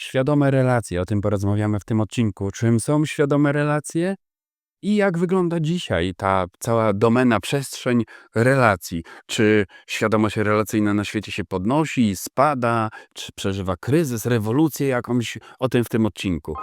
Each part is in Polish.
Świadome relacje, o tym porozmawiamy w tym odcinku. Czym są świadome relacje i jak wygląda dzisiaj ta cała domena, przestrzeń relacji? Czy świadomość relacyjna na świecie się podnosi, spada, czy przeżywa kryzys, rewolucję jakąś? O tym w tym odcinku.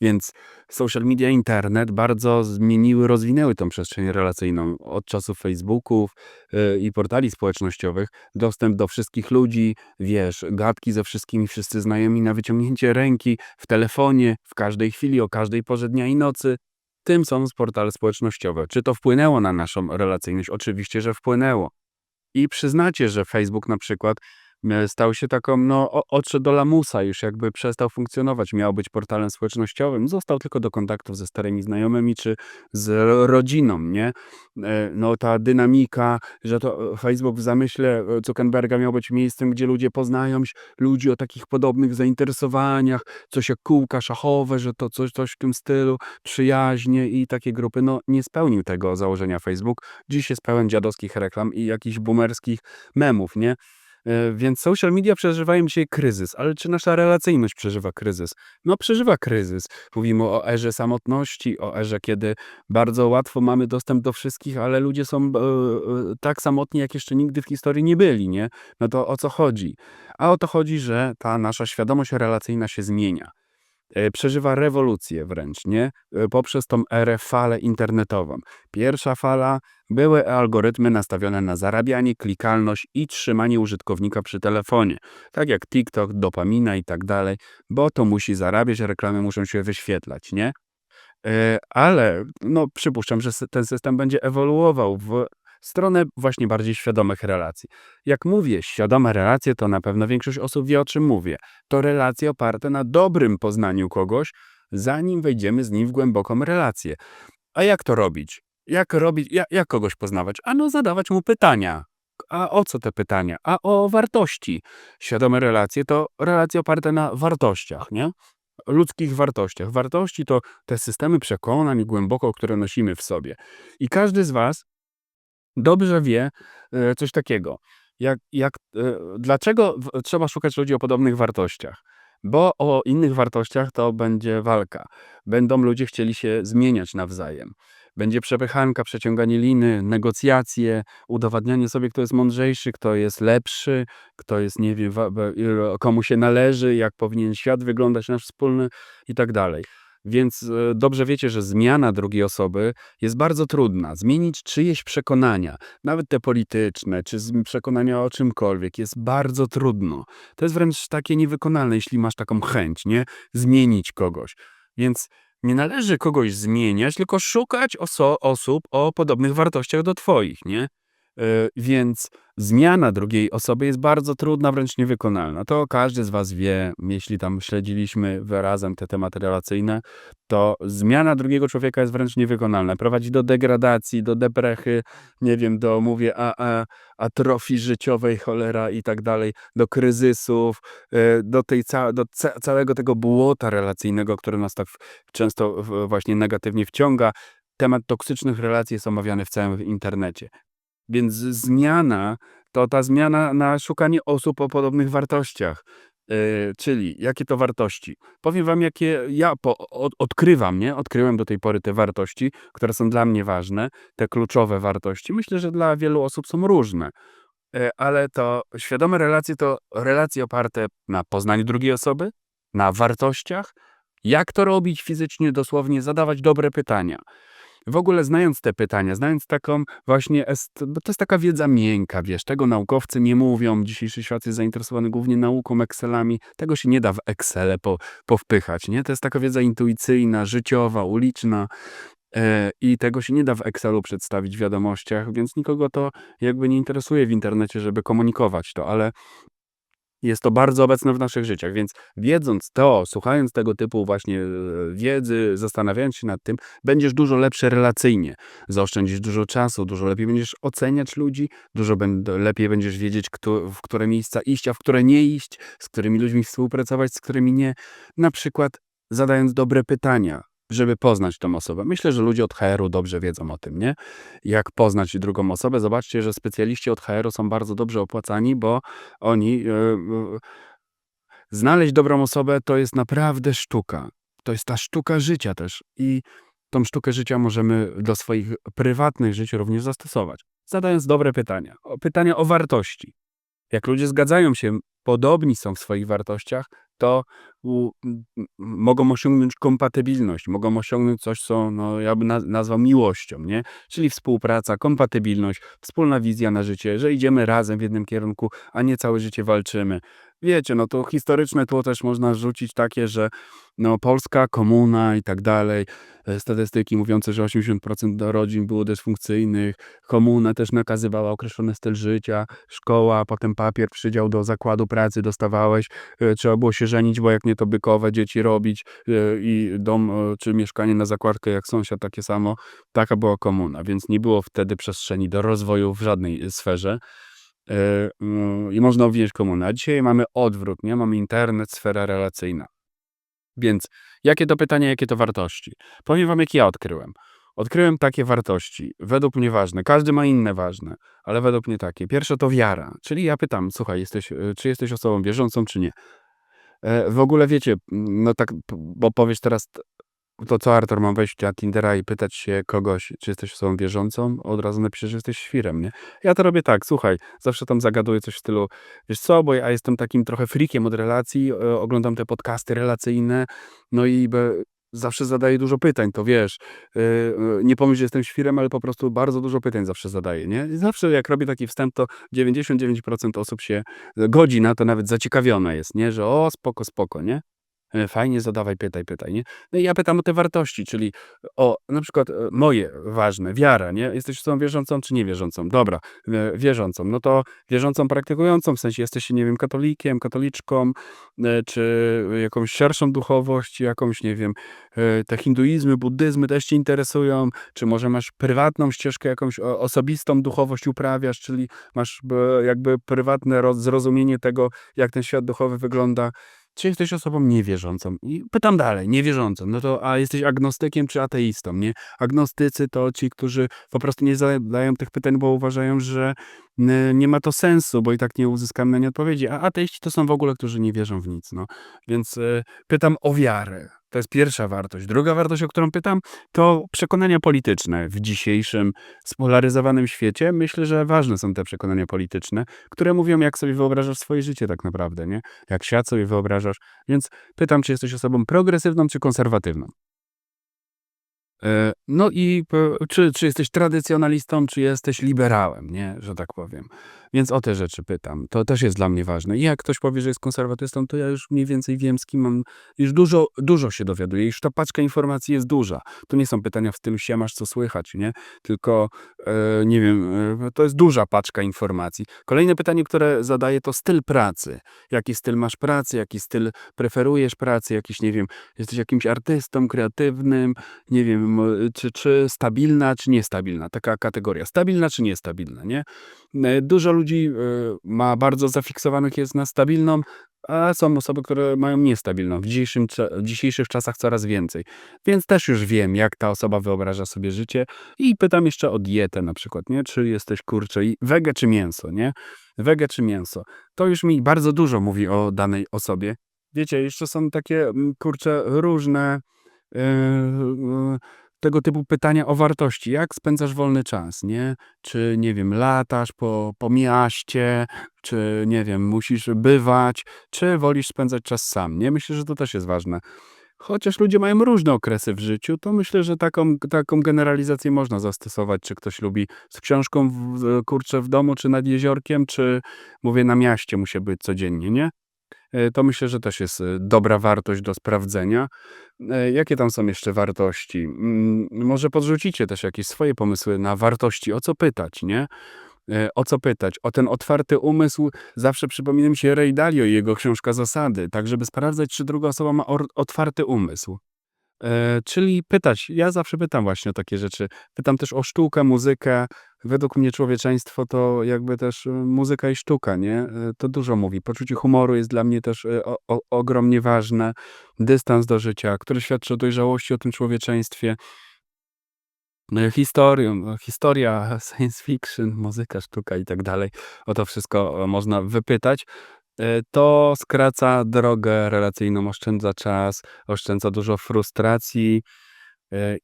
Więc social media, internet bardzo zmieniły, rozwinęły tą przestrzeń relacyjną. Od czasów Facebooków y, i portali społecznościowych, dostęp do wszystkich ludzi, wiesz, gadki ze wszystkimi, wszyscy znajomi na wyciągnięcie ręki, w telefonie, w każdej chwili, o każdej porze dnia i nocy. Tym są portale społecznościowe. Czy to wpłynęło na naszą relacyjność? Oczywiście, że wpłynęło. I przyznacie, że Facebook na przykład stał się taką, no, odszedł do lamusa, już jakby przestał funkcjonować. Miał być portalem społecznościowym, został tylko do kontaktów ze starymi znajomymi czy z ro- rodziną, nie? E, No, ta dynamika, że to e, Facebook w zamyśle e, Zuckerberga miał być miejscem, gdzie ludzie poznają się, ludzi o takich podobnych zainteresowaniach, coś jak kółka szachowe, że to coś, coś w tym stylu, przyjaźnie i takie grupy. No, nie spełnił tego założenia Facebook. Dziś jest pełen dziadowskich reklam i jakichś boomerskich memów, nie? E, Więc social media przeżywają dzisiaj kryzys, ale czy nasza relacyjność przeżywa kryzys? No, przeżywa kryzys. Mówimy o erze samotności, o erze, kiedy bardzo łatwo mamy dostęp do wszystkich, ale ludzie są e, e, tak samotni, jak jeszcze nigdy w historii nie byli, nie? No to o co chodzi? A o to chodzi, że ta nasza świadomość relacyjna się zmienia. E, Przeżywa rewolucję wręcz, nie? E, Poprzez tą erę, falę internetową. Pierwsza fala były algorytmy nastawione na zarabianie, klikalność i trzymanie użytkownika przy telefonie. Tak jak TikTok, dopamina i tak dalej, bo to musi zarabiać, reklamy muszą się wyświetlać, nie? E, Ale no, przypuszczam, że ten system będzie ewoluował w stronę właśnie bardziej świadomych relacji. Jak mówię, świadome relacje, to na pewno większość osób wie, o czym mówię. To relacje oparte na dobrym poznaniu kogoś, zanim wejdziemy z nim w głęboką relację. A jak to robić? Jak robić, jak, jak kogoś poznawać? Ano zadawać mu pytania. A o co te pytania? A o wartości. Świadome relacje to relacje oparte na wartościach, nie? Ludzkich wartościach. Wartości to te systemy przekonań głęboko, które nosimy w sobie. I każdy z Was dobrze wie e, coś takiego. Jak, jak, e, dlaczego trzeba szukać ludzi o podobnych wartościach? Bo o innych wartościach to będzie walka. Będą ludzie chcieli się zmieniać nawzajem. Będzie przepychanka, przeciąganie liny, negocjacje, udowadnianie sobie, kto jest mądrzejszy, kto jest lepszy, kto jest, nie wiem, komu się należy, jak powinien świat wyglądać nasz wspólny i tak dalej. Więc e, dobrze wiecie, że zmiana drugiej osoby jest bardzo trudna. Zmienić czyjeś przekonania, nawet te polityczne, czy przekonania o czymkolwiek, jest bardzo trudno. To jest wręcz takie niewykonalne, jeśli masz taką chęć, nie? Zmienić kogoś. Więc nie należy kogoś zmieniać, tylko szukać oso- osób o podobnych wartościach do twoich, nie? E, Więc zmiana drugiej osoby jest bardzo trudna, wręcz niewykonalna. To każdy z Was wie, jeśli tam śledziliśmy razem te tematy relacyjne, to zmiana drugiego człowieka jest wręcz niewykonalna. Prowadzi do degradacji, do deprechy, nie wiem, do, mówię, a, a, atrofii życiowej, cholera i tak dalej, do kryzysów, e, do, tej ca- do ca- całego tego błota relacyjnego, które nas tak często właśnie negatywnie wciąga. Temat toksycznych relacji jest omawiany w całym internecie. Więc zmiana to ta zmiana na szukanie osób o podobnych wartościach. Yy, czyli jakie to wartości? Powiem wam, jakie ja po, od, odkrywam, nie? Odkryłem do tej pory te wartości, które są dla mnie ważne, te kluczowe wartości. Myślę, że dla wielu osób są różne. Yy, ale to świadome relacje to relacje oparte na poznaniu drugiej osoby, na wartościach. Jak to robić fizycznie, dosłownie, zadawać dobre pytania. W ogóle znając te pytania, znając taką właśnie, bo to jest taka wiedza miękka, wiesz, tego naukowcy nie mówią, dzisiejszy świat jest zainteresowany głównie nauką, Excelami, tego się nie da w Excele po, powpychać, nie? To jest taka wiedza intuicyjna, życiowa, uliczna e, i tego się nie da w Excelu przedstawić w wiadomościach, więc nikogo to jakby nie interesuje w internecie, żeby komunikować to, ale jest to bardzo obecne w naszych życiach, więc wiedząc to, słuchając tego typu właśnie e, wiedzy, zastanawiając się nad tym, będziesz dużo lepszy relacyjnie. Zaoszczędzisz dużo czasu, dużo lepiej będziesz oceniać ludzi, dużo lepiej będziesz wiedzieć, kto, w które miejsca iść, a w które nie iść, z którymi ludźmi współpracować, z którymi nie. Na przykład zadając dobre pytania. Żeby poznać tą osobę. Myślę, że ludzie od HR-u dobrze wiedzą o tym, nie? Jak poznać drugą osobę. Zobaczcie, że specjaliści od HR-u są bardzo dobrze opłacani, bo oni e, e, znaleźć dobrą osobę to jest naprawdę sztuka. To jest ta sztuka życia też i tą sztukę życia możemy do swoich prywatnych żyć również zastosować. Zadając dobre pytania. Pytania o wartości. Jak ludzie zgadzają się, podobni są w swoich wartościach, to u, mogą osiągnąć kompatybilność, mogą osiągnąć coś, co no, ja bym naz- nazwał miłością, nie? Czyli współpraca, kompatybilność, wspólna wizja na życie, że idziemy razem w jednym kierunku, a nie całe życie walczymy. Wiecie, no to historyczne tło też można rzucić takie, że no, Polska, komuna i tak dalej, e, statystyki mówiące, że 80% do rodzin było dysfunkcyjnych, komuna też nakazywała określony styl życia, szkoła, potem papier, przydział do zakładu pracy dostawałeś, e, trzeba było się żenić, bo jak nie to bykowe dzieci robić e, i dom czy mieszkanie na zakładkę jak sąsiad takie samo, taka była komuna, więc nie było wtedy przestrzeni do rozwoju w żadnej sferze. E, mm, I można obwiniać komunę. A dzisiaj mamy odwrót, nie? Mamy internet, sfera relacyjna. Więc jakie to pytanie, jakie to wartości? Powiem wam, jakie ja odkryłem. Odkryłem takie wartości, według mnie ważne. Każdy ma inne ważne, ale według mnie takie. Pierwsze to wiara. Czyli ja pytam, słuchaj, jesteś, e, czy jesteś osobą wierzącą, czy nie? E, W ogóle wiecie, m, no tak, bo powiesz teraz to, co Artur, mam wejść na Tindera i pytać się kogoś, czy jesteś osobą wierzącą, od razu napiszesz, że jesteś świrem, nie? Ja to robię tak, słuchaj, zawsze tam zagaduję coś w stylu, wiesz co, bo ja jestem takim trochę freakiem od relacji, e, oglądam te podcasty relacyjne, no i be, zawsze zadaję dużo pytań, to wiesz, e, e, nie pomyśl, że jestem świrem, ale po prostu bardzo dużo pytań zawsze zadaję, nie? I zawsze jak robię taki wstęp, to 99% osób się godzi na to, nawet zaciekawione jest, nie? Że o, spoko, spoko, nie? E, Fajnie, zadawaj, pytaj, pytaj, nie? No i ja pytam o te wartości, czyli o na przykład e, moje ważne, wiara, nie? Jesteś osobą wierzącą czy niewierzącą? Dobra, e, wierzącą. No to wierzącą praktykującą, w sensie jesteś, nie wiem, katolikiem, katoliczką, czy jakąś szerszą duchowość, jakąś, nie wiem, te hinduizmy, buddyzmy też cię interesują, czy może masz prywatną ścieżkę, jakąś osobistą duchowość uprawiasz, czyli masz jakby prywatne roz- zrozumienie tego, jak ten świat duchowy wygląda. Czy jesteś osobą niewierzącą? I pytam dalej, niewierzącą. No to, a jesteś agnostykiem czy ateistą, nie? Agnostycy to ci, którzy po prostu nie zadają tych pytań, bo uważają, że nie ma to sensu, bo i tak nie uzyskamy na nie odpowiedzi. A ateiści to są w ogóle, którzy nie wierzą w nic, no. Więc e, pytam o wiarę. To jest pierwsza wartość. Druga wartość, o którą pytam, to przekonania polityczne. W dzisiejszym spolaryzowanym świecie myślę, że ważne są te przekonania polityczne, które mówią, jak sobie wyobrażasz swoje życie tak naprawdę, nie? Jak świat sobie wyobrażasz. Więc pytam, czy jesteś osobą progresywną czy konserwatywną? E, No i czy, czy jesteś tradycjonalistą, czy jesteś liberałem, nie, że tak powiem. Więc o te rzeczy pytam. To też jest dla mnie ważne. I jak ktoś powie, że jest konserwatystą, to ja już mniej więcej wiem, z kim mam. Już dużo, dużo się dowiaduję. Już ta paczka informacji jest duża. To nie są pytania w stylu siemasz, co słychać, nie? Tylko, e, nie wiem, e, to jest duża paczka informacji. Kolejne pytanie, które zadaję, to styl pracy. Jaki styl masz pracy, jaki styl preferujesz pracy, jakiś, nie wiem, jesteś jakimś artystą kreatywnym, nie wiem, czy, czy stabilna, czy niestabilna. Taka kategoria. Stabilna, czy niestabilna, nie? E, Dużo ludzi e, ma bardzo zafiksowanych jest na stabilną, a są osoby, które mają niestabilną. W, dzisiejszym, w dzisiejszych czasach coraz więcej. Więc też już wiem, jak ta osoba wyobraża sobie życie i pytam jeszcze o dietę na przykład, nie? Czy jesteś, kurczę, i wege czy mięso, nie? Wege czy mięso. To już mi bardzo dużo mówi o danej osobie. Wiecie, jeszcze są takie, mm, kurczę, różne e, e, tego typu pytania o wartości. Jak spędzasz wolny czas, nie? Czy, nie wiem, latasz po, po mieście, czy, nie wiem, musisz bywać, czy wolisz spędzać czas sam, nie? Myślę, że to też jest ważne. Chociaż ludzie mają różne okresy w życiu, to myślę, że taką, taką generalizację można zastosować. Czy ktoś lubi z książką, w, kurczę, w domu, czy nad jeziorkiem, czy, mówię, na mieście musi być codziennie, nie? E, To myślę, że też jest e, dobra wartość do sprawdzenia. E, Jakie tam są jeszcze wartości? Mm, Może podrzucicie też jakieś swoje pomysły na wartości, o co pytać, nie? O co pytać? O ten otwarty umysł zawsze przypomina mi się Ray Dalio i jego książka Zasady, tak żeby sprawdzać, czy druga osoba ma otwarty umysł. E, czyli pytać. Ja zawsze pytam właśnie o takie rzeczy. Pytam też o sztukę, muzykę, według mnie człowieczeństwo to jakby też, y, muzyka i sztuka, nie? Y, to dużo mówi. Poczucie humoru jest dla mnie też, y, o o ogromnie ważne. Dystans do życia, który świadczy o dojrzałości, o tym człowieczeństwie. Y, historią historia, science fiction, muzyka, sztuka i tak dalej. O to wszystko, e, można wypytać. Y, to skraca drogę relacyjną, oszczędza czas, oszczędza dużo frustracji,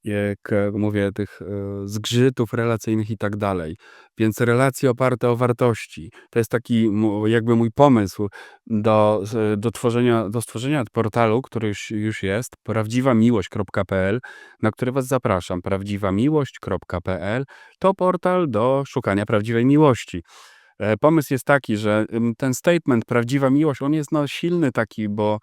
jak mówię, tych, zgrzytów relacyjnych i tak dalej. Więc relacje oparte o wartości. To jest taki jakby mój pomysł do do tworzenia do stworzenia portalu, który już już jest, prawdziwamiłość.pl, na który was zapraszam. prawdziwamiłość.pl to portal do szukania prawdziwej miłości. E, pomysł jest taki, że, ten statement prawdziwa miłość, on jest, no, silny taki, bo,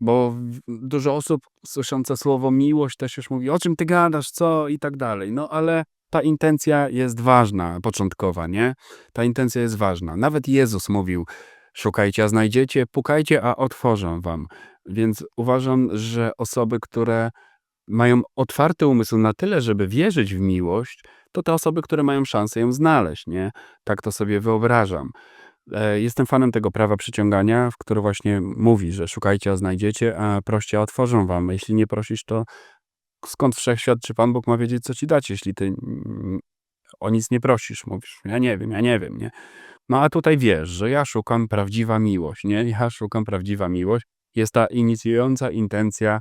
bo dużo osób słyszące słowo miłość też już mówi: "O czym ty gadasz, co?" i tak dalej. No, ale ta intencja jest ważna, początkowa, nie? Ta intencja jest ważna. Nawet Jezus mówił: "Szukajcie, a znajdziecie, pukajcie, a otworzę wam". Więc uważam, że osoby, które mają otwarty umysł na tyle, żeby wierzyć w miłość, to te osoby, które mają szansę ją znaleźć, nie? Tak to sobie wyobrażam. E, jestem fanem tego prawa przyciągania, w które właśnie mówi, że szukajcie, a znajdziecie, a proście, a otworzą wam. Jeśli nie prosisz, to skąd wszechświat czy Pan Bóg ma wiedzieć, co ci dać, jeśli ty, o nic nie prosisz? Mówisz: "Ja nie wiem, ja nie wiem", nie? No, a tutaj wiesz, że ja szukam prawdziwa miłość, nie? Ja szukam prawdziwa miłość. Jest ta inicjująca intencja,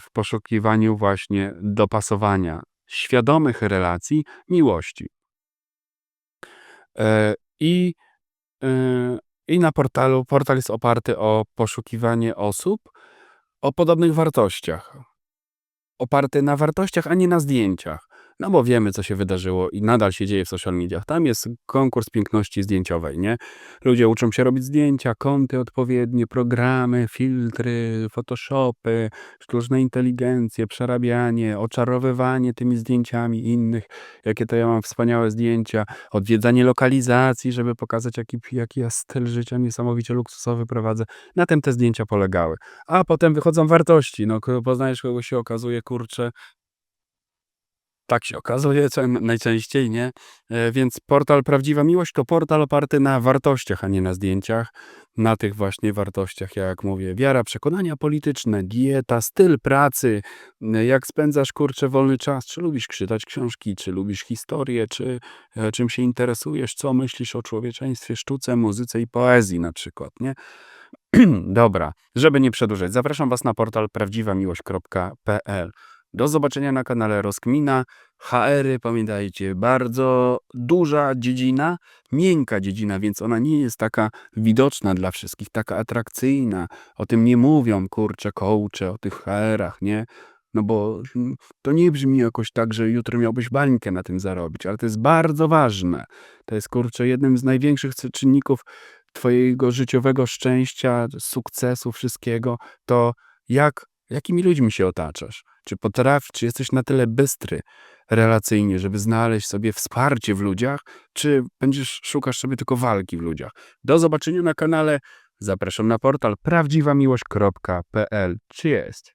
w poszukiwaniu właśnie dopasowania świadomych relacji, miłości. E, i, y, i na portalu portal jest oparty o poszukiwanie osób o podobnych wartościach. Oparty na wartościach, a nie na zdjęciach. No, bo wiemy, co się wydarzyło i nadal się dzieje w social mediach. Tam jest konkurs piękności zdjęciowej, nie? Ludzie uczą się robić zdjęcia, kąty odpowiednie, programy, filtry, photoshopy, sztuczne inteligencje, przerabianie, oczarowywanie tymi zdjęciami innych. Jakie to ja mam wspaniałe zdjęcia. Odwiedzanie lokalizacji, żeby pokazać, jaki jaki ja styl życia niesamowicie luksusowy prowadzę. Na tym te zdjęcia polegały. A potem wychodzą wartości. No, poznajesz, kogoś się okazuje, kurczę tak się okazuje najczęściej, nie? E, więc portal Prawdziwa Miłość to portal oparty na wartościach, a nie na zdjęciach. Na tych właśnie wartościach, jak mówię, wiara, przekonania polityczne, dieta, styl pracy, y, jak spędzasz, kurczę, wolny czas, czy lubisz czytać książki, czy lubisz historię, czy, e, czym się interesujesz, co myślisz o człowieczeństwie, sztuce, muzyce i poezji na przykład, nie? Dobra, żeby nie przedłużać, zapraszam was na portal prawdziwamiłość.pl. Do zobaczenia na kanale Rozkmina. HR-y, pamiętajcie, bardzo duża dziedzina, miękka dziedzina, więc ona nie jest taka widoczna dla wszystkich, taka atrakcyjna. O tym nie mówią, kurczę, coache, o tych HR-ach, nie? No bo, mm, to nie brzmi jakoś tak, że jutro miałbyś bańkę na tym zarobić, ale to jest bardzo ważne. To jest, kurczę, jednym z największych czynników twojego życiowego szczęścia, sukcesu, wszystkiego, to jak jakimi ludźmi się otaczasz. Czy potrafisz, czy jesteś na tyle bystry relacyjnie, żeby znaleźć sobie wsparcie w ludziach, czy będziesz szukasz sobie tylko walki w ludziach. Do zobaczenia na kanale. Zapraszam na portal prawdziwamiłość.pl. Czy jest?